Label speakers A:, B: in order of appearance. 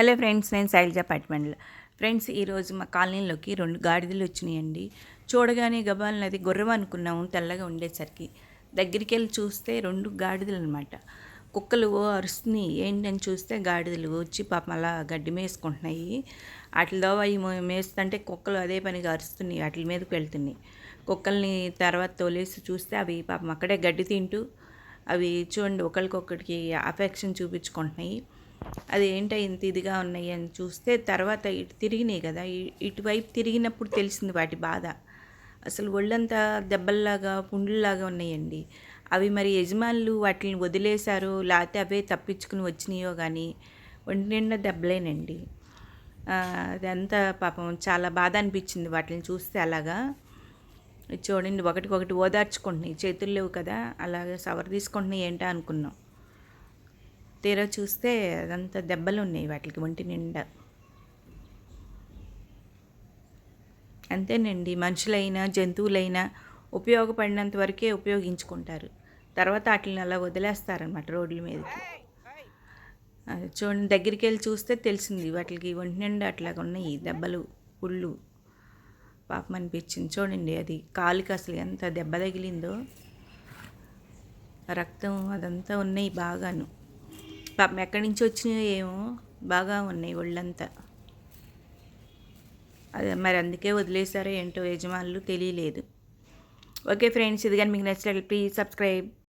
A: Hello friends నేను శైలజ అపార్ట్మెంట్లో. Friends ఈరోజు మా కాలనీలోకి రెండు గాడిదలు వచ్చినాయండి. చూడగానే గబాలను అది గుర్రం అనుకున్నాము తెల్లగా ఉండేసరికి. దగ్గరికి వెళ్ళి చూస్తే రెండు గాడిదలు అనమాట కుక్కలు ఓ అరుస్తున్నాయి ఏంటని చూస్తే గాడిదలు వచ్చి పాపం అలా గడ్డి మేసుకుంటున్నాయి. వాటిలో అవి మేస్తుంటే కుక్కలు అదే పనిగా అరుస్తున్నాయి వాటి మీదకి వెళ్తున్నాయి. కుక్కల్ని తర్వాత తోలేసి చూస్తే అవి పాపం అక్కడే గడ్డి తింటూ అవి చూడండి ఒకరికొకరికి అఫెక్షన్ చూపించుకుంటున్నాయి. అది ఏంటో ఇంత ఇదిగా ఉన్నాయి అని చూస్తే తర్వాత ఇటు తిరిగినాయి కదా. ఇటువైపు తిరిగినప్పుడు తెలిసింది వాటి బాధ. అసలు ఒళ్ళంతా దెబ్బల్లాగా పుండ్లలాగా ఉన్నాయండి. అవి మరి యజమానులు వాటిని వదిలేశారో లేకపోతే అవే తప్పించుకుని వచ్చినాయో కానీ ఒంటి నిండా దెబ్బలేనండి. అదంతా పాపం చాలా బాధ అనిపించింది వాటిని చూస్తే అలాగా. చూడండి ఒకటికి ఒకటి ఓదార్చుకుంటున్నాయి. చేతులు లేవు కదా అలాగే సవర్ తీసుకుంటున్నాయి ఏంటా అనుకున్నాం. తీరా చూస్తే అదంతా దెబ్బలు ఉన్నాయి వాటికి ఒంటి నిండా. అంతేనండి మనుషులైనా జంతువులైనా ఉపయోగపడినంత వరకే ఉపయోగించుకుంటారు. తర్వాత వాటిని అలా వదిలేస్తారనమాట రోడ్ల మీదకి. చూడండి దగ్గరికి వెళ్ళి చూస్తే తెలిసింది వాటికి ఒంటి నిండా అట్లాగా ఉన్నాయి దెబ్బలు పుళ్ళు పాపం అనిపించింది చూడండి అది కాలుకి అసలు ఎంత దెబ్బ తగిలిందో. రక్తం అదంతా ఉన్నాయి బాగాను. పాపం ఎక్కడి నుంచి వచ్చినాయో ఏమో బాగా ఉన్నాయి ఒళ్ళంతా. అదే మరి అందుకే వదిలేశారో ఏంటో యజమానులు తెలియలేదు. ఓకే ఫ్రెండ్స్ ఇది కానీ మీకు నచ్చినట్లు ప్లీజ్ సబ్స్క్రైబ్.